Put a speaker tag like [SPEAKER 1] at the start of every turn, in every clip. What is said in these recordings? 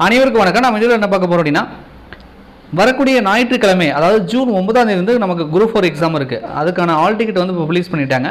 [SPEAKER 1] அனைவருக்கும் வணக்கம். நம்ம இதில் என்ன பார்க்க போகிறோம் அப்படின்னா வரக்கூடிய ஞாயிற்றுக்கிழமை அதாவது ஜூன் ஒன்பதாம் தேதி வந்து நமக்கு குரூப் ஃபோர் எக்ஸாம் இருக்குது அதுக்கான ஆல் டிக்கெட் வந்து இப்போ ரிலீஸ் பண்ணிட்டாங்க.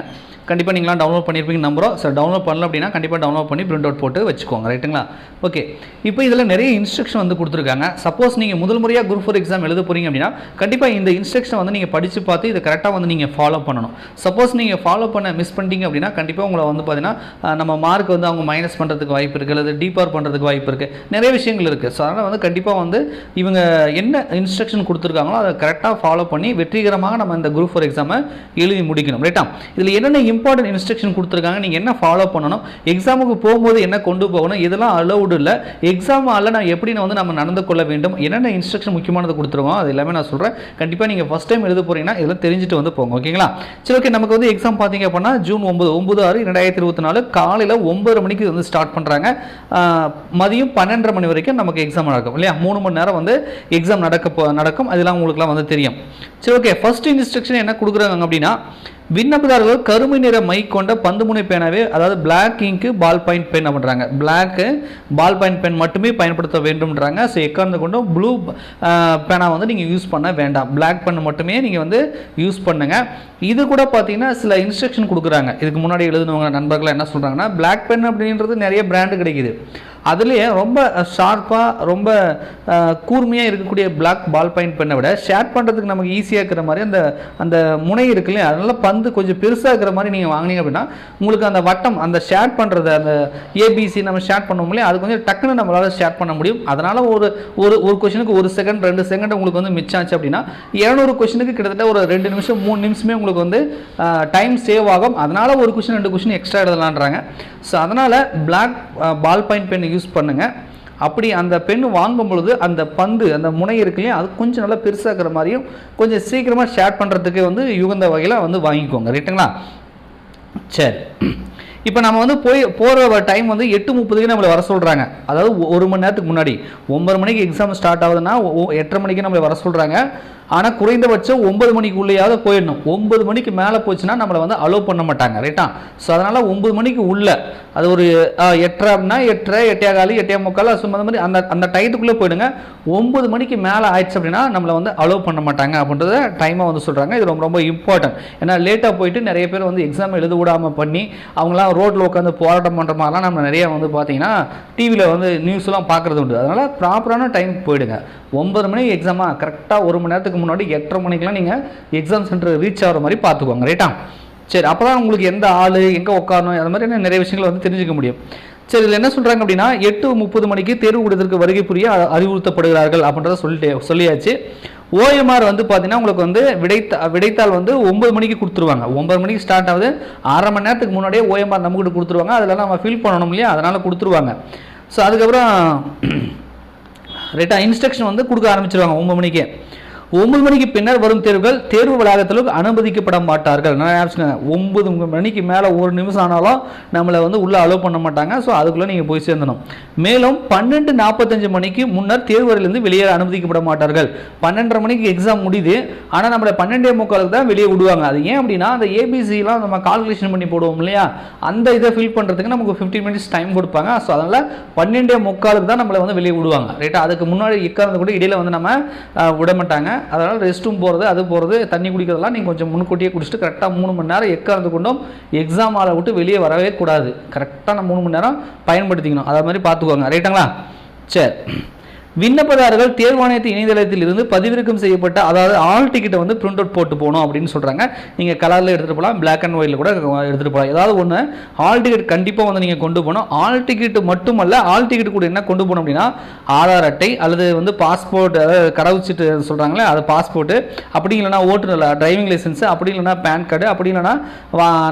[SPEAKER 1] கண்டிப்பாக நீங்களாம் டவுன்லோட் பண்ணியிருப்பீங்க நம்புறோம். ஸோ டவுன்லோட் பண்ணல அப்படின்னா கண்டிப்பாக டவுன்லோட் பண்ணி பிரிண்ட் அவுட் போட்டு வச்சுக்கோங்க. ரைட்டுங்களா ஓகே இப்போ இதில் நிறைய இன்ஸ்ட்ரக்ஷன் வந்து கொடுத்துருக்காங்க. சப்போஸ் நீங்கள் முதல் முறையாக குரூப் ஃபோர் எக்ஸாம் எழுத போறீங்க அப்படின்னா கண்டிப்பாக இந்த இன்ஸ்ட்ரக்ஷன் வந்து நீங்கள் படித்து பார்த்து இதை கரெக்டாக வந்து நீங்கள் ஃபாலோ பண்ணணும். சப்போஸ் நீங்கள் ஃபாலோ பண்ண மிஸ் பண்ணிட்டீங்க அப்படின்னா கண்டிப்பாக உங்களை வந்து பார்த்தீங்கன்னா நம்ம மார்க் வந்து அவங்க மைனஸ் பண்ணுறதுக்கு வாய்ப்பு இருக்குது அல்லது டீப்பர் பண்ணுறதுக்கு வாய்ப்பு இருக்குது நிறைய விஷயங்கள் இருக்குது ஸோ அதனால் வந்து கண்டிப்பாக வந்து இவங்க என்ன இன்ஸ்ட்ரக்ஷன் கொடுத்துருக்காங்களோ அதை கரெக்டாக ஃபாலோ பண்ணி வெற்றிகரமாக நம்ம இந்த குரூப் ஃபோர் எக்ஸாமை எழுதி முடிக்கணும். ரைட்டா இதில் என்னென்ன இம்பார்ட்டன்ட் இன்ஸ்ட்ரக்ஷன் கொடுத்துருக்காங்க. நீங்கள் என்ன ஃபாலோ பண்ணணும்? எக்ஸாமுக்கு போகும்போது என்ன கொண்டு போகணும்? இதெல்லாம் அலௌடு இல்லை. எக்ஸாம் ஆல நான் எப்படி நான் வந்து நம்ம நடந்து கொள்ள வேண்டும்? என்னென்ன இன்ஸ்ட்ரக்ஷன் முக்கியமானது கொடுத்துருக்கோம் அது எல்லாமே நான் சொல்கிறேன் கண்டிப்பாக நீங்கள் ஃபஸ்ட் டைம் எழுத போகிறீங்கன்னா இதெல்லாம் தெரிஞ்சுட்டு வந்து போங்க. ஓகேங்களா சரி ஓகே நமக்கு வந்து எக்ஸாம் பார்த்தீங்க அப்படின்னா ஜூன் ஒம்பது ஒம்பது ஆறு ரெண்டாயிரத்தி இருபத்தி நாலு காலையில் ஒம்பது மணிக்கு வந்து ஸ்டார்ட் பண்ணுறாங்க மதியம் பன்னெண்டரை மணி வரைக்கும் நமக்கு எக்ஸாம் நடக்கும் இல்லையா? மூணு மணி நேரம் வந்து எக்ஸாம் நடக்க நடக்கும். அதெல்லாம் உங்களுக்குலாம் வந்து தெரியும். சரி ஓகே ஃபஸ்ட் இன்ஸ்ட்ரக்ஷன் என்ன கொடுக்குறாங்க அப்படின்னா விண்ணப்பதாரர்கள் கருமை நிற மை கொண்ட பந்து முனை பேனாவே அதாவது பிளாக் இங்கு பால் பாயிண்ட் பென் அப்படின்றாங்க. பிளாக்கு பால் பாயிண்ட் பென் மட்டுமே பயன்படுத்த வேண்டும்ன்றாங்க. ஸோ எக்கார்ந்து கொண்டும் ப்ளூ பேனா வந்து நீங்கள் யூஸ் பண்ண வேண்டாம். பிளாக் பென் மட்டுமே நீங்கள் வந்து யூஸ் பண்ணுங்க. இது கூட பார்த்தீங்கன்னா சில இன்ஸ்ட்ரக்ஷன் கொடுக்குறாங்க. இதுக்கு முன்னாடி எழுதுனவங்க நண்பர்கள் என்ன சொல்கிறாங்கன்னா பிளாக் பென் அப்படின்றது நிறைய பிராண்டு கிடைக்குது. அதுலேயே ரொம்ப ஷார்ப்பாக ரொம்ப கூர்மையாக இருக்கக்கூடிய பிளாக் பால் பாயிண்ட் பெண்ணை விட ஷேர் பண்ணுறதுக்கு நமக்கு ஈஸியாக இருக்கிற மாதிரி அந்த அந்த முனை இருக்கு இல்லையா? பந்து வந்து கொஞ்சம் பெருசாக இருக்கிற மாதிரி நீங்கள் வாங்கினீங்க அப்படின்னா உங்களுக்கு அந்த வட்டம் அந்த ஷேர் பண்ணுறது அந்த ஏபிசி நம்ம ஷேர் பண்ணோம் இல்லையா? அது கொஞ்சம் டக்குன்னு நம்மளால் ஷேர் பண்ண முடியும். அதனால் ஒரு ஒரு ஒரு கொஷனுக்கு ஒரு செகண்ட் ரெண்டு செகண்ட் உங்களுக்கு வந்து மிச்சம் ஆச்சு அப்படின்னா இரநூறு கொஷனுக்கு கிட்டத்தட்ட ஒரு ரெண்டு நிமிஷம் மூணு நிமிஷமே உங்களுக்கு வந்து டைம் சேவ் ஆகும். அதனால் ஒரு கொஷின் ரெண்டு கொஷின் எக்ஸ்ட்ரா எழுதலான்றாங்க ஸோ அதனால் black ball point pen use பண்ணுங்கள் அப்படி அந்த பெண் வாங்கும் பொழுது அந்த பந்து அந்த முனை இருக்குல்லையும் அது கொஞ்சம் நல்லா பெருசாக இருக்கிற மாதிரியும் கொஞ்சம் சீக்கிரமாக ஷேர் பண்ணுறதுக்கு வந்து யுகந்த வகையில் வந்து வாங்கிக்கோங்க ரைட்டுங்களா? சரி. இப்போ நம்ம வந்து போய் போகிற டைம் வந்து எட்டு முப்பதுக்கு நம்மளை வர சொல்கிறாங்க அதாவது ஒரு மணி நேரத்துக்கு முன்னாடி. ஒம்பது மணிக்கு எக்ஸாம் ஸ்டார்ட் ஆகுதுன்னா எட்டரை மணிக்கு நம்மளை வர சொல்கிறாங்க ஆனால் குறைந்தபட்சம் ஒன்பது மணிக்குள்ளேயாவது போயிடணும். ஒன்பது மணிக்கு மேலே போச்சுன்னா நம்மளை வந்து அலோவ் பண்ண மாட்டாங்க ரைட்டா ஸோ அதனால் ஒன்பது மணிக்கு உள்ள அது ஒரு அஹ், எட்டரை அப்படின்னா எட்டரை எட்டையா காலி எட்டையா முக்கால் சும்மா அந்த மாதிரி அந்த அந்த டயத்துக்குள்ளே போயிடுங்க. ஒன்பது மணிக்கு மேலே ஆயிடுச்சு அப்படின்னா நம்மளை வந்து அலோவ் பண்ண மாட்டாங்க அப்படின்றத டைமாக வந்து சொல்கிறாங்க இது ரொம்ப ரொம்ப இம்பார்ட்டன்ட் ஏன்னா லேட்டாக போயிட்டு நிறைய பேர் வந்து எக்ஸாம் எழுத விடாமல் பண்ணி அவங்களாம் ரோட்டில் உட்காந்து போராட்டம் பண்ணுற மாதிரிலாம் நம்ம நிறைய வந்து பார்த்தீங்கன்னா டிவியில் வந்து நியூஸ்லாம் பார்க்குறது உண்டு. அதனால் ப்ராப்பரான டைம் போயிடுங்க. ஒன்பது மணிக்கு எக்ஸாமா கரெக்டாக ஒரு மணி நேரத்துக்கு முன்னாடி எட்டரை மணிக்கெலாம் நீங்கள் எக்ஸாம் சென்டர் ரீச் ஆகிற மாதிரி பார்த்துக்கோங்க ரைட்டா சரி அப்போ தான் உங்களுக்கு எந்த ஆள் எங்கே உட்காரணும் அது மாதிரி நிறைய விஷயங்களை வந்து தெரிஞ்சுக்க முடியும். சரி இதில் என்ன சொல்கிறாங்க அப்படின்னா எட்டு முப்பது மணிக்கு தேர்வு கூடத்திற்கு வருகை புரிய அறிவுறுத்தப்படுகிறார்கள் அப்படின்றத சொல்லிட்டு சொல்லியாச்சு. ஓஎம்ஆர் வந்து பார்த்தீங்கன்னா உங்களுக்கு வந்து விடைத்த விடைத்தாள் வந்து ஒம்பது மணிக்கு கொடுத்துருவாங்க. ஒம்பது மணிக்கு ஸ்டார்ட் ஆகுது. அரை மணி நேரத்துக்கு முன்னாடியே ஓஎம்ஆர் நம்மகிட்ட கொடுத்துருவாங்க. அதெல்லாம் நம்ம ஃபில் பண்ணணும் இல்லையா? அதனால் கொடுத்துருவாங்க. ஸோ அதுக்கப்புறம் ரைட்டாக இன்ஸ்ட்ரக்ஷன் வந்து கொடுக்க ஆரம்பிச்சிருவாங்க ஒம்பது மணிக்கே. ஒன்பது மணிக்கு பின்னர் வரும் தேர்வுகள் தேர்வு வளாகத்தில் அனுமதிக்கப்பட மாட்டார்கள். நான் ஒன்பது மணிக்கு மேலே ஒரு நிமிஷம் ஆனாலும் நம்மளை வந்து உள்ளே அலோவ் பண்ண மாட்டாங்க. ஸோ அதுக்குள்ளே நீங்கள் போய் சேர்ந்தணும் மேலும் பன்னெண்டு நாற்பத்தஞ்சு மணிக்கு முன்னர் தேர்வறையிலிருந்து வெளியே அனுமதிக்கப்பட மாட்டார்கள். பன்னெண்டரை மணிக்கு எக்ஸாம் முடியுது. ஆனால் நம்மளை பன்னெண்டே முக்காலுக்கு தான் வெளியே விடுவாங்க. அது ஏன் அப்படின்னா அந்த ஏபிசிலாம் நம்ம கால்குலேஷன் பண்ணி போடுவோம் இல்லையா? அந்த இதை ஃபில் பண்ணுறதுக்கு நமக்கு ஃபிஃப்டீன் மினிட்ஸ் டைம் கொடுப்பாங்க. ஸோ அதனால் பன்னெண்டே முக்காலுக்கு தான் நம்மளை வந்து வெளியே விடுவாங்க. ரைட்டா அதுக்கு முன்னாடி இக்காரந்து கூட இடையில வந்து நம்ம விட மாட்டாங்க அதனால் ரெஸ்ட் ரூம் போகிறது அது போகிறது தண்ணி குடிக்கிறதெல்லாம் நீங்கள் கொஞ்சம் முன்கூட்டியே குடிச்சிட்டு கரெக்டாக மூணு மணி நேரம் எக்கார்ந்து கொண்டும் எக்ஸாம் ஆளை விட்டு வெளியே வரவே கூடாது. கரெக்டாக மூணு மணி நேரம் பயன்படுத்திக்கணும். அதை மாதிரி பார்த்துக்கோங்க. ரைட்டுங்களா சரி. விண்ணப்பதாரர்கள் தேர்வாணையத்தின் இணையதளத்தில் இருந்து பதிவிறக்கம் செய்யப்பட்ட அதாவது ஆல் டிக்கெட்டை வந்து பிரிண்ட் அவுட் போட்டு போகணும் அப்படின்னு சொல்கிறாங்க நீங்கள் கலரில் எடுத்துகிட்டு போகலாம் பிளாக் அண்ட் ஒயிட்டில் கூட எடுத்துகிட்டு போகலாம். ஏதாவது ஒன்று ஆல் டிக்கெட் கண்டிப்பாக வந்து நீங்கள் கொண்டு போகணும். ஆல் டிக்கெட் மட்டுமல்ல ஆல் டிக்கெட் கூட என்ன கொண்டு போகணும் அப்படின்னா ஆதார் அட்டை அல்லது வந்து பாஸ்போர்ட் அதாவது கடவுச்சிட்டு சொல்கிறாங்களே அது பாஸ்போர்ட்டு அப்படி இல்லைன்னா ஓட்டுநர் டிரைவிங் லைசன்ஸு அப்படி இல்லைன்னா பேன் கார்டு அப்படி இல்லைன்னா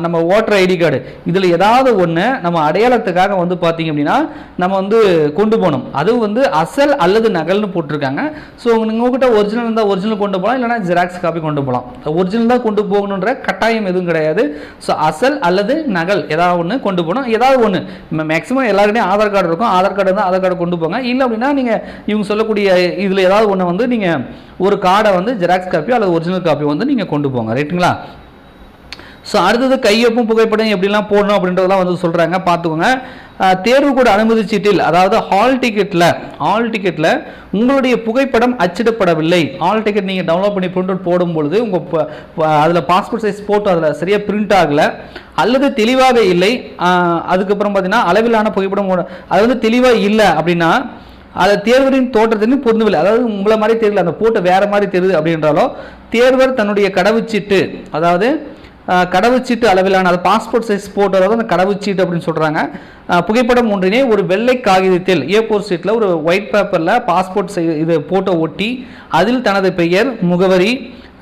[SPEAKER 1] நம்ம ஓட்டர் ஐடி கார்டு இதில் ஏதாவது ஒன்று நம்ம அடையாளத்துக்காக வந்து பார்த்தீங்க அப்படின்னா நம்ம வந்து கொண்டு போகணும். அதுவும் வந்து அசல் அல்லது நகல்னு போட்டிருக்காங்க. ஸோ உங்ககிட்ட ஒரிஜினல் இருந்தால் ஒரிஜினல் கொண்டு போகலாம் இல்லைனா ஜெராக்ஸ் காப்பி கொண்டு போகலாம் ஒரிஜினல் தான் கொண்டு போகணுன்ற கட்டாயம் எதுவும் கிடையாது. ஸோ அசல் அல்லது நகல் ஏதாவது ஒன்று கொண்டு போகணும். ஏதாவது ஒன்று மேக்ஸிமம் எல்லாருமே ஆதார் கார்டு இருக்கும். ஆதார் கார்டு இருந்தால் ஆதார் கார்டு கொண்டு போங்க. இல்லை அப்படின்னா நீங்கள் இவங்க சொல்லக்கூடிய இதில் ஏதாவது ஒன்று வந்து நீங்கள் ஒரு கார்டை வந்து ஜெராக்ஸ் காப்பியோ அல்லது ஒரிஜினல் காப்பியோ வந்து நீங்கள் கொண்டு போங்க. ரைட்டுங்களா ஸோ அடுத்தது கையொப்பும் புகைப்படம் எப்படிலாம் போடணும் அப்படின்றதெல்லாம் வந்து சொல்கிறாங்க பார்த்துக்கோங்க. தேர்வு கூட அனுமதி சீட்டில் அதாவது ஹால் டிக்கெட்டில் ஹால் டிக்கெட்டில் உங்களுடைய புகைப்படம் அச்சிடப்படவில்லை. ஹால் டிக்கெட் நீங்கள் டவுன்லோட் பண்ணி பிரிண்ட் அவுட் போடும்பொழுது உங்கள் அதில் பாஸ்போர்ட் சைஸ் ஃபோட்டோ அதில் சரியாக பிரிண்ட் ஆகலை. அல்லது தெளிவாக இல்லை. அதுக்கப்புறம் பார்த்தீங்கன்னா அளவிலான புகைப்படம் அது வந்து தெளிவாக இல்லை அப்படின்னா அது தேர்வரின் தோற்றத்தின் பொருந்தவில்லை. அதாவது உங்களை மாதிரி தெரியல அந்த போட்டோ வேற மாதிரி தெரியுது அப்படின்றாலோ தேர்வர் தன்னுடைய கடவுச்சீட்டு அதாவது கடவுச்சீட்டு அளவிலான அது பாஸ்போர்ட் சைஸ் போட்டோ அதாவது அந்த கடவுச்சீட்டு அப்படின்னு சொல்கிறாங்க புகைப்படம் ஒன்றினை ஒரு வெள்ளை காகிதத்தில் ஏ ஃபோர் சீட்டில் ஒரு ஒயிட் பேப்பரில் பாஸ்போர்ட் சை இது போட்டோ ஒட்டி அதில் தனது பெயர் முகவரி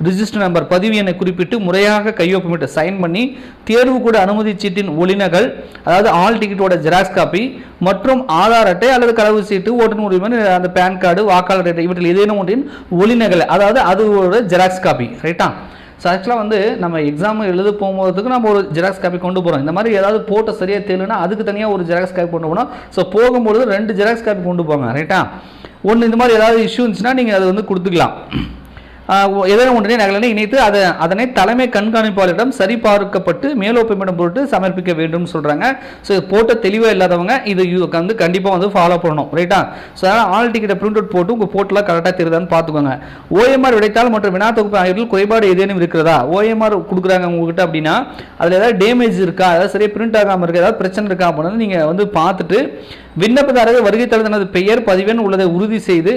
[SPEAKER 1] ரிஜிஸ்டர் நம்பர் பதிவு எண்ணை குறிப்பிட்டு முறையாக கையொப்பமிட்டு சைன் பண்ணி தேர்வு கூட அனுமதி சீட்டின் ஒளிநகல் அதாவது ஆல் டிக்கெட்டோட ஜெராக்ஸ் காப்பி மற்றும் ஆதார் அட்டை அல்லது கடவு சீட்டு ஓட்டுநர் உரிமை அந்த பேன் கார்டு வாக்காளர் அட்டை இவற்றில் ஏதேனும் ஒன்றின் ஒளிநகல் அதாவது அதோட ஜெராக்ஸ் காப்பி ரைட்டா ஸோ ஆக்சுவலாக வந்து நம்ம எக்ஸாம் எழுத போகும்போதுக்கு நம்ம ஒரு ஜெராக்ஸ் காப்பி கொண்டு போகிறோம் இந்த மாதிரி ஏதாவது போட்டோ சரியாக தெரியலனா அதுக்கு தனியாக ஒரு ஜெராக்ஸ் காப்பி கொண்டு போகணும். ஸோ போகும்பொழுது ரெண்டு ஜெராக்ஸ் காப்பி கொண்டு போங்க ரைட்டா ஒன்று இந்த மாதிரி ஏதாவது இஷ்யூ இருந்துச்சுன்னா நீங்கள் அதை வந்து கொடுத்துக்கலாம். எதனும் ஒன்றினை நகலனை இணைத்து அதை அதனை தலைமை கண்காணிப்பாளரிடம் சரிபார்க்கப்பட்டு மேலோப்பமிடம் பொருட்டு சமர்ப்பிக்க வேண்டும் சொல்கிறாங்க ஸோ போட்ட தெளிவாக இல்லாதவங்க இது வந்து கண்டிப்பாக வந்து ஃபாலோ பண்ணணும் ரைட்டா ஸோ அதனால் ஆல் டிக்கெட்டை பிரிண்ட் அவுட் போட்டு உங்கள் போட்டில் கரெக்டாக தெரியுதான்னு பார்த்துக்கோங்க. ஓஎம்ஆர் விடைத்தால் மற்றும் வினா தொகுப்பு ஆகியவற்றில் குறைபாடு ஏதேனும் இருக்கிறதா? ஓஎம்ஆர் கொடுக்குறாங்க உங்ககிட்ட அப்படின்னா அதில் ஏதாவது டேமேஜ் இருக்கா? அதாவது சரியாக பிரிண்ட் ஆகாமல் இருக்கா? ஏதாவது பிரச்சனை இருக்கா? அப்படின்னு நீங்கள் வந்து பார்த்துட்டு விண்ணப்பதாரர் வருகை தர தனது பெயர் பதிவெண் உள்ளதை உறுதி செய்து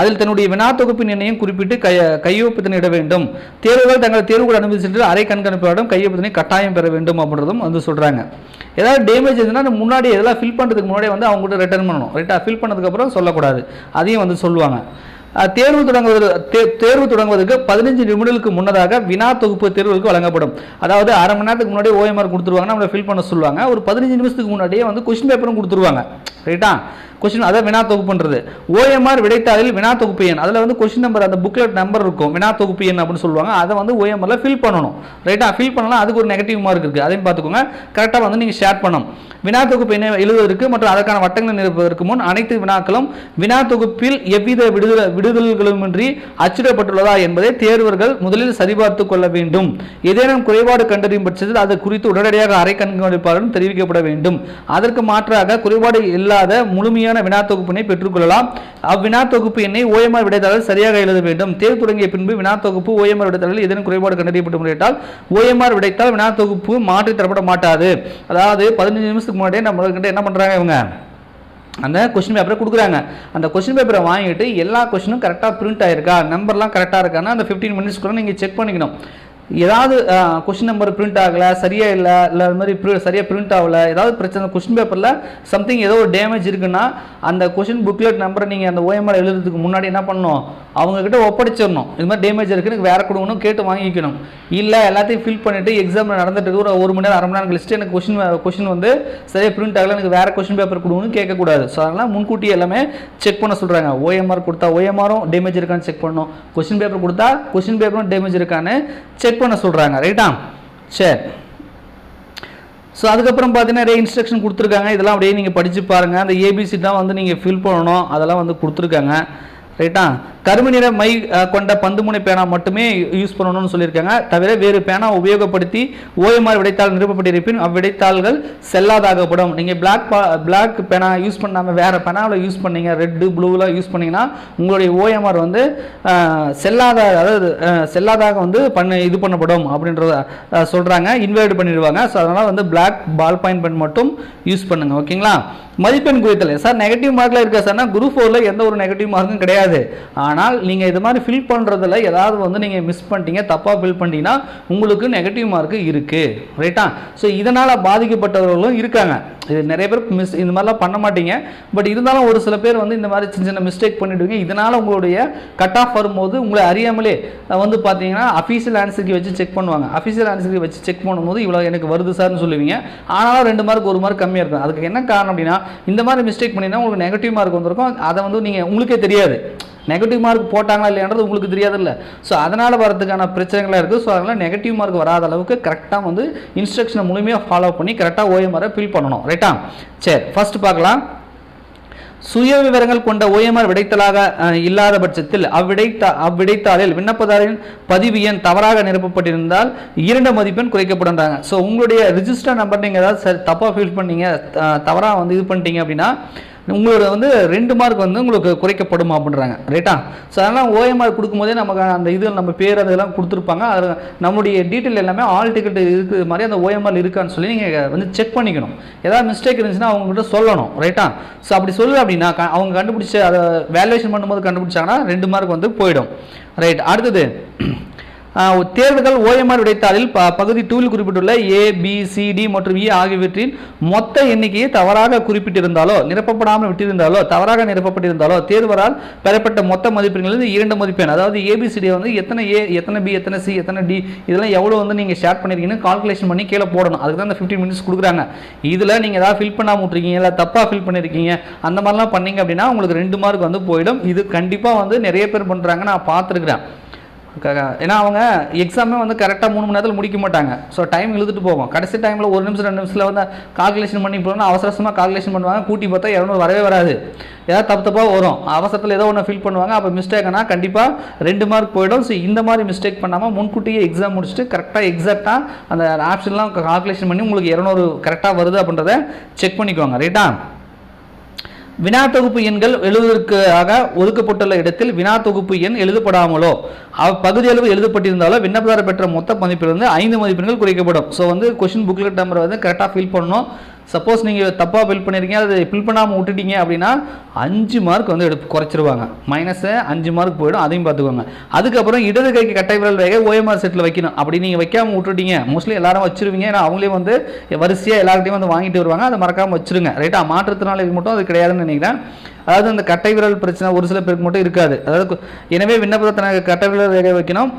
[SPEAKER 1] அதில் தன்னுடைய வினா தொகுப்பின் எண்ணையும் குறிப்பிட்டு கை கையொப்பத்தினை இட வேண்டும். தேர்வுகள் தங்கள் தேர்வுகள் அனுமதி சென்று அரை கண்காணிப்பாளரும் கையொப்பத்தினை கட்டாயம் பெற வேண்டும் அப்படின்றதும் வந்து சொல்கிறாங்க ஏதாவது டேமேஜ் இருந்ததுன்னா முன்னாடி எதெல்லாம் ஃபில் பண்ணுறதுக்கு முன்னாடி வந்து அவங்ககிட்ட ரிட்டர்ன் பண்ணணும். ரைட்டாக ஃபில் பண்ணதுக்கப்புறம் சொல்லக்கூடாது. அதையும் வந்து சொல்லுவாங்க. தேர்வு தொடங்குவது தே- தேர்வு தொடங்குவதற்கு பதினஞ்சு நிமிடங்களுக்கு முன்னதாக வினா தொகுப்பு தேர்வுகளுக்கு வழங்கப்படும். அதாவது அரை மணி நேரத்துக்கு முன்னாடி ஓஎம்ஆர் கொடுத்துருவாங்க நம்மளை ஃபில் பண்ண சொல்லுவாங்க. ஒரு பதினஞ்சு நிமிஷத்துக்கு முன்னாடியே வந்து கொஸ்டின் பேப்பரும் கொடுத்துருவாங்க. ரைட்டா கொஸ்டின் அதை வினா தொகுப்புன்றது ஓஎம்ஆர் விடைத்தாளில் வினா தொகுப்பு எண். அதில் வந்து கொஸ்டின் நம்பர் அந்த புக்லெட் நம்பர் இருக்கும். வினா தொகுப்பு எண் அப்படின்னு சொல்லுவாங்க. அதை வந்து ஓஎம்ஆரில் ஃபில் பண்ணணும். ரைட்டா ஃபில் பண்ணலாம். அதுக்கு ஒரு நெகட்டிவ் மார்க் இருக்குது அதையும் பார்த்துக்கோங்க. கரெக்டாக வந்து நீங்கள் ஷேர் பண்ணணும். வினா தொகுப்பு எண்ணை எழுதுவதற்கு மற்றும் அதற்கான வட்டங்களை நிரப்புவதற்கு முன் அனைத்து வினாக்களும் வினா தொகுப்பில் எவ்வித விடுதலை விடுதல்களுமின்றி அச்சிடப்பட்டுள்ளதா என்பதை தேர்வர்கள் முதலில் சரிபார்த்து கொள்ள வேண்டும். ஏதேனும் குறைபாடு கண்டறியும் பட்சத்தில் அது குறித்து உடனடியாக அரை கண்காணிப்பாளரும் தெரிவிக்கப்பட வேண்டும். அதற்கு மாற்றாக குறைபாடு இல்லாத முழுமையாக முழுமையான வினா தொகுப்பினை பெற்றுக்கொள்ளலாம். அவ்வினா தொகுப்பு எண்ணை ஓஎம்ஆர் விடைத்தாளர் சரியாக எழுத வேண்டும். தேர்வு தொடங்கிய பின்பு வினா தொகுப்பு ஓஎம்ஆர் விடைத்தாளில் ஏதேனும் குறைபாடு கண்டறியப்பட்டு முறையிட்டால் ஓஎம்ஆர் விடைத்தால் வினா தொகுப்பு மாற்றி தரப்பட மாட்டாது. அதாவது பதினஞ்சு நிமிஷத்துக்கு முன்னாடியே நம்மகிட்ட என்ன பண்ணுறாங்க இவங்க? அந்த கொஸ்டின் பேப்பரை கொடுக்குறாங்க. அந்த கொஸ்டின் பேப்பரை வாங்கிட்டு எல்லா கொஸ்டினும் கரெக்டாக பிரிண்ட் ஆயிருக்கா? நம்பர்லாம் கரெக்டாக இருக்கான்னு அந்த ஃபிஃப்டீன் மினிட்ஸ்க்குள்ள நீங்கள் செக் பண்ணிக்கணும். ஏதாவது கொஷின் நம்பர் பிரிண்ட் ஆகலை சரியாக இல்லை இல்லை அது மாதிரி சரியாக பிரிண்ட் ஆகலை ஏதாவது பிரச்சனை கொஷின் பேப்பரில் சம்திங் ஏதோ ஒரு டேமேஜ் இருக்குன்னா அந்த கொஷின் புக்லெட் நம்பரை நீங்கள் அந்த ஓஎம்ஆர் எழுதுறதுக்கு முன்னாடி என்ன பண்ணணும்? அவங்கக்கிட்ட ஒப்படைச்சிடணும். இது மாதிரி டேமேஜ் இருக்குது எனக்கு வேறு கொடுக்கணும் கேட்டு வாங்கிக்கணும். இல்லை எல்லாத்தையும் ஃபில் பண்ணிட்டு எக்ஸாம் நடந்துட்டு இருக்கு ஒரு ஒரு மணி நேரம் அரை மணி நேரம் கழிச்சுட்டு எனக்கு கொஷின் கொஷின் வந்து சரியாக பிரிண்ட் ஆகலை எனக்கு வேறு கொஷின் பேப்பர் கொடுக்கணும்னு கேட்கக்கூடாது. ஸோ அதெல்லாம் முன்கூட்டி எல்லாமே செக் பண்ண சொல்கிறாங்க ஓஎம்ஆர் கொடுத்தா ஓஎம்ஆரும் டேமேஜ் இருக்கான்னு செக் பண்ணணும். கொஷின் பேப்பர் கொடுத்தா கொஷின் பேப்பரும் டேமேஜ் இருக்கான்னு செக் பண்ண சொல்றாங்க. ரைட்டா சரி ஸோ அதுக்கப்புறம் பார்த்தீங்கன்னா நிறைய இன்ஸ்ட்ரக்ஷன் கொடுத்துருக்காங்க. இதெல்லாம் அப்படியே நீங்கள் படித்து பாருங்கள் அந்த ஏபிசி தான் வந்து நீங்கள் ஃபில் பண்ணணும். அதெல்லாம் வந்து கொடுத்துருக்காங்க. ரைட்டா கருமை நிற மை கொண்ட பந்து முனை பேனா மட்டுமே யூஸ் பண்ணணும்னு சொல்லியிருக்காங்க. தவிர வேறு பேனா உபயோகப்படுத்தி ஓஎம்ஆர் விடைத்தாள் நிறுவப்பட்டிருப்பின் அவ்விடைத்தாள்கள் செல்லாதாகப்படும். நீங்கள் பிளாக் பிளாக் பேனா யூஸ் பண்ணாமல் வேறு பேனாவில் யூஸ் பண்ணீங்க ரெட்டு ப்ளூலாம் யூஸ் பண்ணிங்கன்னா உங்களுடைய ஓஎம்ஆர் வந்து செல்லாத அதாவது செல்லாதாக வந்து பண்ண இது பண்ணப்படும் அப்படின்றத சொல்கிறாங்க இன்வைட் பண்ணிடுவாங்க. ஸோ அதனால் வந்து பிளாக் பால் பாயிண்ட் பென் மட்டும் யூஸ் பண்ணுங்கள் ஓகேங்களா மதிப்பெண் குறித்தல். சார் நெகட்டிவ் மார்க்கில் இருக்கா சார்னா குரூப் ஃபோரில் எந்த ஒரு நெகட்டிவ் மார்க்கும் கிடையாது. ஆனால் நீங்கள் இது மாதிரி ஃபில் பண்ணுறதுல ஏதாவது வந்து நீங்கள் மிஸ் பண்ணிட்டீங்க தப்பாக ஃபில் பண்ணிட்டீங்கன்னா உங்களுக்கு நெகட்டிவ் மார்க்கு இருக்குது ரைட்டா ஸோ இதனால் பாதிக்கப்பட்டவர்களும் இருக்காங்க. இது நிறைய பேர் மிஸ் இந்த மாதிரிலாம் பண்ண மாட்டீங்க. பட் இருந்தாலும் ஒரு சில பேர் வந்து இந்த மாதிரி சின்ன சின்ன மிஸ்டேக் பண்ணிவிடுவீங்க இதனால் உங்களுடைய கட் ஆஃப் வரும்போது உங்களை அறியாமலே வந்து பார்த்தீங்கன்னா அஃபீஷியல் ஆன்சருக்கு வச்சு செக் பண்ணுவாங்க. அஃபீஷியல் ஆன்சருக்கு வச்சு செக் பண்ணும்போது இவ்வளோ எனக்கு வருது சார்னு சொல்லுவீங்க. ஆனாலும் ரெண்டு மார்க் ஒரு மார்க் கம்மியாக இருக்கும். அதுக்கு என்ன காரணம் அப்படின்னா இந்த மாதிரி மிஸ்டேக் பண்ணினா உங்களுக்கு நெகட்டிவ் மார்க் வந்திருக்கும். அதை வந்து நீங்கள் உங்களுக்கே தெரியாது. நெகட்டிவ் மார்க் போட்டாங்களா இல்லையான்றது உங்களுக்கு தெரியாதுல்ல. ஸோ அதனால் வரதுக்கான பிரச்சனைகளாக இருக்குது ஸோ அதனால் நெகட்டிவ் மார்க் வராத அளவுக்கு கரெக்டாக வந்து இன்ஸ்ட்ரக்ஷனை முழுமையாக ஃபாலோ பண்ணி கரெக்டாக ஓஎம்ஆரை ஃபில் பண்ணணும். ரைட்டா சரி ஃபஸ்ட்டு பார்க்கலாம். சுய விவரங்கள் கொண்ட ஓஎம்ஆர் விடைத்தலாக இல்லாத பட்சத்தில் அவ்விடைத்த அவ்விடைத்தாளில் விண்ணப்பதாரின் பதிவு எண் தவறாக நிரப்பப்பட்டிருந்தால் இரண்டு மதிப்பெண் குறைக்கப்படுறாங்க ஸோ உங்களுடைய ரிஜிஸ்டர் நம்பர் நீங்கள் ஏதாவது சரி தப்பாக ஃபில் பண்ணீங்க தவறாக வந்து இது பண்ணிட்டீங்க அப்படின்னா உங்களோட வந்து ரெண்டு மார்க் வந்து உங்களுக்கு குறைக்கப்படும் அப்படின்றாங்க. ரைட்டா ஸோ அதெல்லாம் ஓஎம்ஆர் கொடுக்கும்போதே நமக்கு அந்த இது நம்ம பேர் அதெல்லாம் கொடுத்துருப்பாங்க. அது நம்முடைய டீட்டெயில் எல்லாமே ஆல் டிக்கெட் இருக்கிற மாதிரி அந்த ஓஎம்ஆர் இருக்கான்னு சொல்லி நீங்கள் வந்து செக் பண்ணிக்கணும். ஏதாவது மிஸ்டேக் இருந்துச்சுன்னா அவங்ககிட்ட சொல்லணும். ரைட்டா ஸோ அப்படி சொல்லு அப்படின்னா க- அவங்க கண்டுபிடிச்ச அதை வேல்யூவேஷன் பண்ணும்போது கண்டுபிடிச்சாங்கன்னா ரெண்டு மார்க் வந்து போயிடும். ரைட் அடுத்தது தேர்வுகள் ஓஎம்ஆர் விடைத்தாளில் ப பகுதி டூவில் குறிப்பிட்டுள்ள ஏ பி சி டி மற்றும் இ ஆகியவற்றின் மொத்த எண்ணிக்கையை தவறாக குறிப்பிட்டிருந்தாலோ நிரப்பப்படாமல் விட்டிருந்தாலோ தவறாக நிரப்பப்பட்டிருந்தாலோ தேர்வரால் பெறப்பட்ட மொத்த மதிப்பெண்களில் இரண்டு மதிப்பெண் அதாவது ஏபிசிடி வந்து எத்தனை ஏ எத்தனை பி எத்தனை சி எத்தனை டி இதெல்லாம் எவ்வளோ வந்து நீங்கள் ஷேர் பண்ணியிருக்கீங்கன்னு கால்குலேஷன் பண்ணி கீழே போடணும். அதுக்கு தான் அந்த ஃபிஃப்டீன் மினிட்ஸ் கொடுக்குறாங்க. இதில் நீங்கள் ஏதாவது ஃபில் பண்ணாமல் விட்ருக்கீங்க இல்லை தப்பாக ஃபில் பண்ணியிருக்கீங்க அந்த மாதிரிலாம் பண்ணீங்க அப்படின்னா உங்களுக்கு ரெண்டு மார்க் வந்து போயிடும். இது கண்டிப்பாக வந்து நிறைய பேர் பண்ணுறாங்க நான் பார்த்துருக்குறேன். ஏன்னா அவங்க எக்ஸாமே வந்து கரெக்டாக மூணு மணி நேரத்தில் முடிக்க மாட்டாங்க. ஸோ டைம் இழுத்துட்டு போகும். கடைசி டைமில் ஒரு நிமிஷம் ரெண்டு நிமிஷத்தில் வந்து கால்குலேஷன் பண்ணி போகணும்னா அவசர அவசரமாக கால்குலேஷன் பண்ணுவாங்க. கூட்டி பார்த்தா இரநூறு வரவே வராது. ஏதாவது தப்பு தப்பாக வரும். அவசரத்தில் ஏதோ ஒன்று ஃபில் பண்ணுவாங்க. அப்போ மிஸ்டேக்னா கண்டிப்பாக ரெண்டு மார்க் போயிடும். ஸோ இந்த மாதிரி மிஸ்டேக் பண்ணாமல் முன்கூட்டியே எக்ஸாம் முடிச்சுட்டு கரெக்டாக எக்ஸாக்டாக அந்த ஆப்ஷன்லாம் கால்குலேஷன் பண்ணி உங்களுக்கு இரநூறு கரெக்டாக வருது அப்படின்றத செக் பண்ணிக்குவாங்க ரைட்டா வினா தொகுப்பு எண்கள் எழுதுவதற்காக ஒதுக்கப்பட்டுள்ள இடத்தில் வினா தொகுப்பு எண் எழுதப்படாமலோ பகுதியளவு எழுதப்பட்டிருந்தாலோ விண்ணப்பதாரர் பெற்ற மொத்த மதிப்பிலிருந்து ஐந்து மதிப்பெண்கள் குறைக்கப்படும். ஸோ வந்து கொஷின் புக்லெட் நம்பர் வந்து கரெக்டாக ஃபில் பண்ணணும். சப்போஸ் நீங்கள் தப்பாக ஃபில் பண்ணியிருக்கீங்க அது ஃபில் பண்ணாமல் விட்டுட்டீங்க அப்படின்னா அஞ்சு மார்க் வந்து எடுப்பு குறைச்சிருவாங்க. மைனஸை அஞ்சு மார்க் போயிடும் அதையும் பார்த்துக்கோங்க. அதுக்கப்புறம் இடது கைக்கு கட்டை விரல் ரேகை ஓஎம்ஆர் செட்டில் வைக்கணும். அப்படி நீங்கள் வைக்காமல் விட்டுட்டீங்க மோஸ்ட்லி எல்லாரும் வச்சிருவீங்க ஏன்னா அவங்களே வந்து வரிசையாக எல்லார்கிட்டையும் வந்து வாங்கிட்டு வருவாங்க அதை மறக்காமல் வச்சிருங்க. ரைட்டா இது மட்டும் அது கிடையாதுன்னு நினைக்கிறேன். அதாவது அந்த கட்டை விரல் பிரச்சனை ஒரு சில பேருக்கு மட்டும் இருக்காது. அதாவது எனவே விண்ணப்பத்தை கட்டை விரல் ரேகை வைக்கணும்.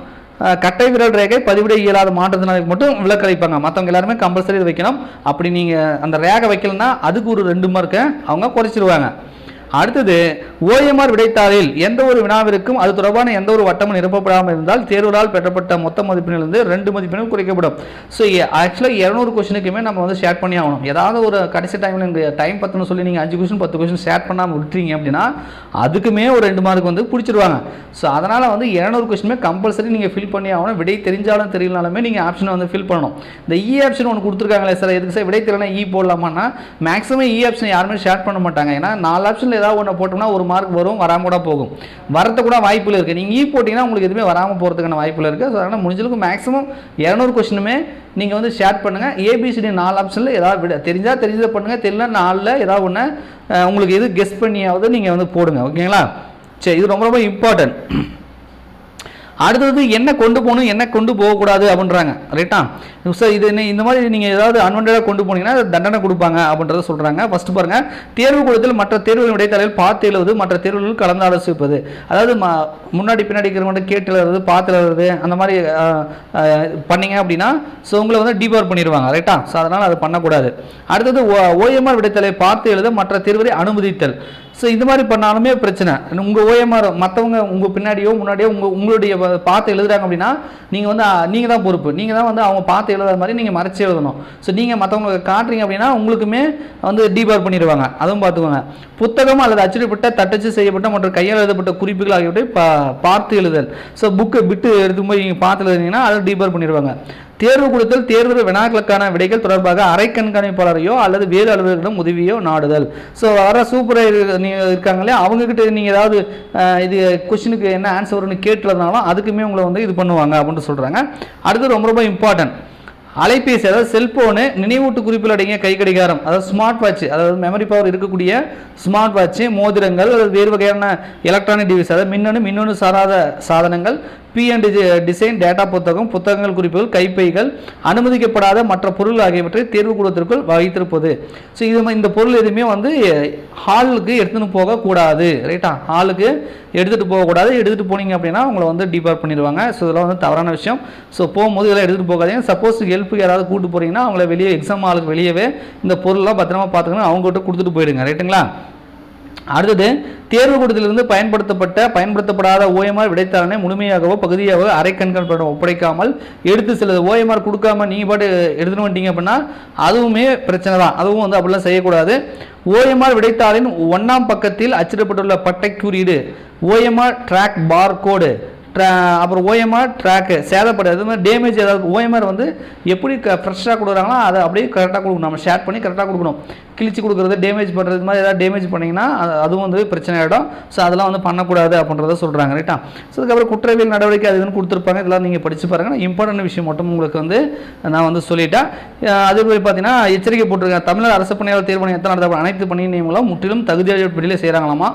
[SPEAKER 1] கட்டை விரல் ரேகை பதிவிட இயலாத மாற்றுத்திறனாளிக்கு மட்டும் விலக்களிப்பாங்க. மற்றவங்க எல்லாருமே கம்பல்சரி வைக்கணும். அப்படி நீங்கள் அந்த ரேகை வைக்கலன்னா அதுக்கு ஒரு ரெண்டு மார்க்கை அவங்க குறைச்சிருவாங்க. அடுத்தது ஓஎம்ஆர் விடைத்தாளில் எந்த ஒரு வினாவிற்கும் அது தொடர்பான எந்த ஒரு வட்டமும் நிரப்பப்படாமல் இருந்தால் தேர்வுகளால் பெறப்பட்ட மொத்த மதிப்பெண்ணிலிருந்து ரெண்டு மதிப்பெண்கள் குறைக்கப்படும். ஸோ ஆக்சுவலாக இரநூறு கொஸ்டினுக்குமே நம்ம வந்து ஷேர் பண்ணி ஆகணும். ஏதாவது ஒரு கடைசி டைமில் இந்த டைம் பத்துன்னு சொல்லி நீங்கள் அஞ்சு கொஸ்டின் பத்து கொஸ்டின் ஷேர் பண்ணாமல் விட்டுறீங்க அப்படின்னா அதுக்குமே ஒரு ரெண்டு மார்க் வந்து பிடிச்சிருவாங்க. ஸோ அதனால் வந்து இரநூறு கொஸ்டினுமே கம்பல்சரி நீங்கள் ஃபில் பண்ணி ஆகணும். விடை தெரிஞ்சாலும் தெரியலனாலுமே நீங்கள் ஆப்ஷனை வந்து ஃபில் பண்ணணும். இந்த e இ ஆப்ஷன் ஒன்று கொடுத்துருக்காங்களே சார் எதுக்கு சார் விடை தெரியலனா இ போடலாமான்னா மேக்ஸிமம் இ ஆப்ஷன் யாருமே ஷேர் பண்ண மாட்டாங்க. ஏன்னா நாலு ஆப்ஷனில் ஏதாவது ஒன்று போட்டோம்னா ஒரு மார்க் வரும் வராமல் கூட போகும். வரத்து கூட வாய்ப்புகள் இருக்குது நீங்கள் ஈ e போட்டிங்கன்னா உங்களுக்கு எதுவுமே வராமல் போகிறதுக்கான வாய்ப்புகள் இருக்குது ஸோ அதனால் முடிஞ்சளவுக்கு மேக்ஸிமம் இரநூறு கொஸ்டினுமே நீங்கள் வந்து ஷேர் பண்ணுங்கள் ஏபிசிடி நாலு ஆப்ஷனில் ஏதாவது விட தெரிஞ்சால் தெரிஞ்சதை பண்ணுங்கள் தெரியல நாலில் ஏதாவது ஒன்று உங்களுக்கு எது கெஸ் பண்ணியாவது நீங்கள் வந்து போடுங்க. ஓகேங்களா சரி இது ரொம்ப ரொம்ப இம்பார்ட்டன்ட் அடுத்தது என்ன கொண்டு போகணும் என்ன கொண்டு போகக்கூடாது அப்படின்றாங்க. ரைட்டா சார் இது என்ன இந்த மாதிரி நீங்கள் ஏதாவது அன்வான்டாக கொண்டு போனீங்கன்னா தண்டனை கொடுப்பாங்க அப்படின்றத சொல்கிறாங்க ஃபஸ்ட்டு பாருங்கள் தேர்வு கூடத்தில் மற்ற தேர்வுகளின் இடைத்தலையில் பார்த்து எழுவது மற்ற தேர்வுகளில் கலந்து ஆலோசிப்பது. அதாவது ம- முன்னாடி பின்னாடி இருக்கிறவங்க கேட்டு எழுதுறது பார்த்து எழுதுறது அந்த மாதிரி பண்ணீங்க அப்படின்னா ஸோ உங்களை வந்து டிபார் பண்ணிடுவாங்க. ரைட்டா ஸோ அதனால் அது பண்ணக்கூடாது. அடுத்தது ஓஎம்ஆர் விடைத்தலை பார்த்து எழுத மற்ற தேர்வரை அனுமதித்தல். ஸோ இந்த மாதிரி பண்ணாலுமே பிரச்சனை. உங்கள் ஓஎம்ஆர் மற்றவங்க உங்கள் பின்னாடியோ முன்னாடியோ உங்கள் உங்களுடைய பார்த்து எழுதுறாங்க அப்படின்னா நீங்கள் வந்து நீங்கள் தான் பொறுப்பு. நீங்கள் தான் வந்து அவங்க பார்த்து எழுதுற மாதிரி நீங்கள் மறைச்சி எழுதணும். ஸோ நீங்கள் மற்றவங்களுக்கு காட்டுறீங்க அப்படின்னா உங்களுக்குமே வந்து டீபார் பண்ணிடுவாங்க. அதுவும் பார்த்துக்கோங்க. புத்தகம் அல்லது அச்சிடப்பட்ட தட்டச்சு செய்யப்பட்ட மற்றும் கையால் எழுதப்பட்ட குறிப்புகள் ஆகியவற்றை பா பார்த்து எழுதல். ஸோ புக்கு விட்டு எடுத்து போய் நீங்கள் பார்த்து எழுதுனீங்கன்னா அதை டீபார் பண்ணிடுவாங்க. தேர்வு கொடுத்தல் தேர்வு வினாக்களுக்கான விடைகள் தொடர்பாக அரை கண்காணிப்பாளரையோ அல்லது வேறு அலுவலர்களிடம் உதவியோ நாடுதல். ஸோ வர சூப்பர் இருக்காங்களே அவங்கக்கிட்ட நீங்கள் ஏதாவது இது கொஷினுக்கு என்ன ஆன்சர் வரும்னு கேட்டுலதுனாலும் அதுக்குமே உங்களை வந்து இது பண்ணுவாங்க அப்படின்னு சொல்கிறாங்க அடுத்து ரொம்ப ரொம்ப இம்பார்ட்டன்ட் அலைபேசி அதாவது செல்போனு நினைவூட்டு குறிப்பில் அடங்கிய கை கடிகாரம் அதாவது ஸ்மார்ட் வாட்ச் அதாவது மெமரி பவர் இருக்கக்கூடிய ஸ்மார்ட் வாட்ச் மோதிரங்கள் அல்லது வேறு வகையான எலக்ட்ரானிக் டிவைஸ் அதாவது மின்னணு மின்னணு சாராத சாதனங்கள் பிஎன் டிசைன் டேட்டா புத்தகம் புத்தகங்கள் குறிப்புகள் கைப்பைகள் அனுமதிக்கப்படாத மற்ற பொருள் ஆகியவற்றை தேர்வு கூடத்திற்குள் வைத்திருப்பது. ஸோ இது இந்த பொருள் எதுவுமே வந்து ஹாலுக்கு எடுத்துன்னு போகக்கூடாது ரைட்டா ஹாலுக்கு எடுத்துகிட்டு போகக்கூடாது. எடுத்துகிட்டு போனீங்க அப்படின்னா உங்களை வந்து டிபார் பண்ணிடுவாங்க. ஸோ இதெல்லாம் வந்து தவறான விஷயம். ஸோ போகும்போது இதெல்லாம் எடுத்துகிட்டு போகாதீங்க. சப்போஸ் ஹெல்ப்புக்கு யாராவது கூட்டு போகிறீங்கன்னா அவங்கள வெளியே எக்ஸாம் ஹாலுக்கு வெளியவே இந்த பொருள்லாம் பத்திரமா பார்த்துக்கணும். அவங்ககிட்ட கொடுத்துட்டு போயிடுங்க ரைட்டுங்களா அடுத்தது தேர்வு கூட்டத்திலிருந்து பயன்படுத்தப்பட்ட பயன்படுத்தப்படாத ஓஎம்ஆர் விடைத்தாளனை முழுமையாகவோ பகுதியாகவோ அரை ஒப்படைக்காமல் எடுத்து சில ஓஎம்ஆர் கொடுக்காம நீங்கள் பாட்டு எடுத்துன்னு வந்துட்டீங்க அப்படின்னா அதுவுமே பிரச்சனை தான். அதுவும் வந்து அப்படிலாம் செய்யக்கூடாது. ஓஎம்ஆர் விடைத்தாளின் ஒன்றாம் பக்கத்தில் அச்சிடப்பட்டுள்ள பட்டை குறியீடு OMR track bar code draw அப்புறம் ஓஎம்ஆர் ட்ராக்கு சேதப்படாது. அது மாதிரி டேமேஜ் ஏதாவது ஓஎம்ஆர் வந்து எப்படி க ஃப்ரெஷ்ஷாக கொடுக்குறாங்களோ அதை அப்படியே கரெக்டாக கொடுக்கணும். நம்ம ஷேர் பண்ணி கரெக்டாக கொடுக்கணும். கிழிச்சு கொடுக்குறது டேமேஜ் பண்ணுறது மாதிரி ஏதாவது டேமேஜ் பண்ணிங்கன்னா அது அதுவும் வந்து பிரச்சனை ஆகிடும் ஸோ அதெல்லாம் வந்து பண்ணக்கூடாது அப்படின்றத சொல்கிறாங்க ரைட்டா ஸோ அதுக்கப்புறம் குற்றவியல் நடவடிக்கை அது இதுன்னு கொடுத்துருப்பாங்க. இதெல்லாம் நீங்கள் படித்து பாருங்கள் இம்பார்ட்டன்ட் விஷயம் மட்டும் உங்களுக்கு வந்து நான் வந்து சொல்லிட்டேன். அதே மாதிரி பார்த்தீங்கன்னா எச்சரிக்கை போட்டிருக்கேன் தமிழக அரசு பணியாளர் தீர்மானம் எத்தனை நடத்த அனைத்து பணி நியமங்களும் முற்றிலும் தகுதியடிப்படையில் செய்கிறாங்களாமா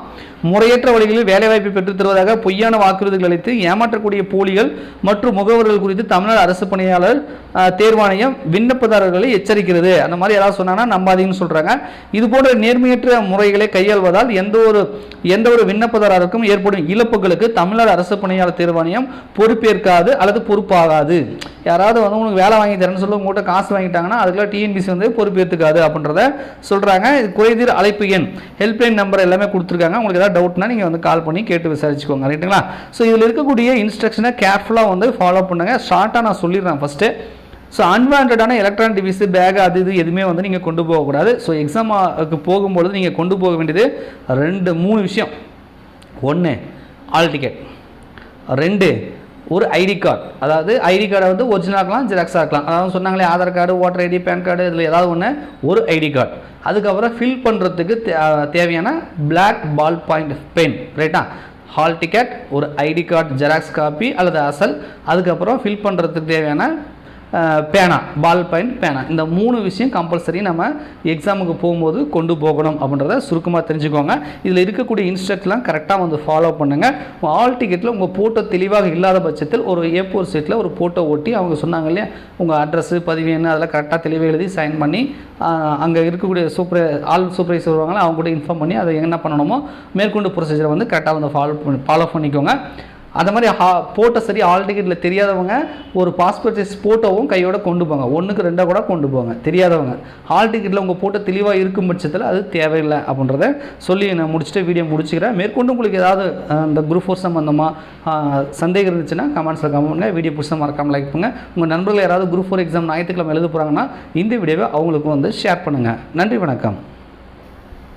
[SPEAKER 1] முறையற்ற வழிகளில் வேலைவாய்ப்பு பெற்றுத் தருவதாக பொய்யான வாக்குறுதிகள் அளித்து ஏமாற்றக்கூடிய போலிகள் மற்றும் முகவர்கள் குறித்து தமிழ்நாடு அரசு பணியாளர் தேர்வாணையம் விண்ணப்பதாரர்களை எச்சரிக்கிறது. அந்த மாதிரி ஏதாவது சொன்னாங்கன்னா நம்பாதீங்கன்னு சொல்கிறாங்க இது போன்ற நேர்மையற்ற முறைகளை கையாள்வதால் எந்த ஒரு எந்த ஒரு விண்ணப்பதாரருக்கும் ஏற்படும் இழப்புகளுக்கு தமிழ்நாடு அரசு பணியாளர் தேர்வாணையம் பொறுப்பேற்காது அல்லது பொறுப்பாகாது. யாராவது வந்து உங்களுக்கு வேலை வாங்கி தரேன்னு சொல்லி உங்கள்கிட்ட காசு வாங்கிட்டாங்கன்னா அதுக்கெல்லாம் டிஎன்பிசி வந்து பொறுப்பேற்றுக்காது அப்படின்றத சொல்கிறாங்க இது குறைதீர் அழைப்பு எண் ஹெல்ப்லைன் நம்பர் எல்லாமே கொடுத்துருக்காங்க. உங்களுக்கு ஏதாவது டவுட்னா நீங்கள் வந்து கால் பண்ணி கேட்டு விசாரிச்சுக்கோங்க. ரைட்டுங்களா ஸோ இதில் இருக்கக்கூடிய இன்ஸ்ட்ரக்ஷனை கேர்ஃபுல்லாக வந்து ஃபாலோ பண்ணுங்கள் ஷார்ட்டாக நான் சொல்லிடுறேன் ஃபஸ்ட்டு ஸோ அன்வான்டான எலக்ட்ரானிக் டிவைஸு பேக் அது இது எதுவுமே வந்து நீங்கள் கொண்டு போகக்கூடாது. ஸோ எக்ஸாமுக்கு போகும்பொழுது நீங்கள் கொண்டு போக வேண்டியது ரெண்டு மூணு விஷயம். ஒன்று ஆல் டிக்கெட் ரெண்டு ஒரு ஐடி கார்டு. அதாவது ஐடி கார்டை வந்து ஒரிஜினல் இருக்கலாம் ஜெராக்ஸாக இருக்கலாம். அதாவது சொன்னாங்களே Aadhaar card voter ID PAN card இதில் ஏதாவது ஒன்று ஒரு ஐடி கார்டு. அதுக்கப்புறம் ஃபில் பண்ணுறதுக்கு தேவையான பிளாக் பால் பாயிண்ட் பென் ரைட்டா ஹால் டிக்கெட் ஒரு ஐடி கார்டு ஜெராக்ஸ் காப்பி அல்லது அசல். அதுக்கப்புறம் ஃபில் பண்ணுறதுக்கு தேவையான பேனா பால் பாயிண்ட் பேனா. இந்த மூணு விஷயம் கம்பல்சரி நம்ம எக்ஸாமுக்கு போகும்போது கொண்டு போகணும் அப்படின்றத சுருக்கமாக தெரிஞ்சுக்கோங்க. இதில் இருக்கக்கூடிய இன்ஸ்ட்ரக்ட்லாம் கரெக்டாக வந்து ஃபாலோ பண்ணுங்கள் ஆல் டிக்கெட்டில் உங்கள் ஃபோட்டோ தெளிவாக இல்லாத பட்சத்தில் ஒரு ஏ ஃபோர் சீட்டில் ஒரு ஃபோட்டோ ஒட்டி அவங்க சொன்னாங்க இல்லையா? உங்கள் அட்ரஸ்ஸு பதிவு என்ன அதெல்லாம் கரெக்டாக தெளிவாக எழுதி சைன் பண்ணி அங்கே இருக்கக்கூடிய சூப்பர் ஆல் சூப்பர்வைசர் வருவாங்களா அவங்க கூட இன்ஃபார்ம் பண்ணி அதை என்ன பண்ணணுமோ மேற்கொண்டு ப்ரொசீஜரை வந்து கரெக்டாக வந்து ஃபாலோ பண்ணி ஃபாலோ பண்ணிக்கோங்க. அந்த மாதிரி ஹா போட்டோ சரி ஆல் டிக்கெட்டில் தெரியாதவங்க ஒரு பாஸ்போர்ட் சைஸ் ஃபோட்டோவும் கையோட கொண்டு போங்க. ஒன்றுக்கு ரெண்டாக கூட கொண்டு போங்க. தெரியாதவங்க. ஹால் டிக்கெட்டில் உங்கள் ஃபோட்டோ தெளிவாக இருக்கும் பட்சத்தில் அது தேவையில்லை அப்படின்றத சொல்லி நான் முடிச்சுட்டு வீடியோ முடிச்சுக்கிறேன். மேற்கொண்டு உங்களுக்கு ஏதாவது அந்த குரூப் ஃபோர் சம்மந்தமாக சந்தேகம் இருந்துச்சுன்னா கமெண்ட்ஸில் கமெண்ட் பண்ணுங்கள் வீடியோ பிடிச்சா மறக்காமல் லைக் பண்ணுங்கள் உங்கள் நண்பர்கள் யாராவது குரூப் ஃபோர் எக்ஸாம் ஞாயிற்றுக்கிழமை எழுத போகிறாங்கன்னா இந்த வீடியோவை அவங்களுக்கு வந்து ஷேர் பண்ணுங்கள் நன்றி வணக்கம்.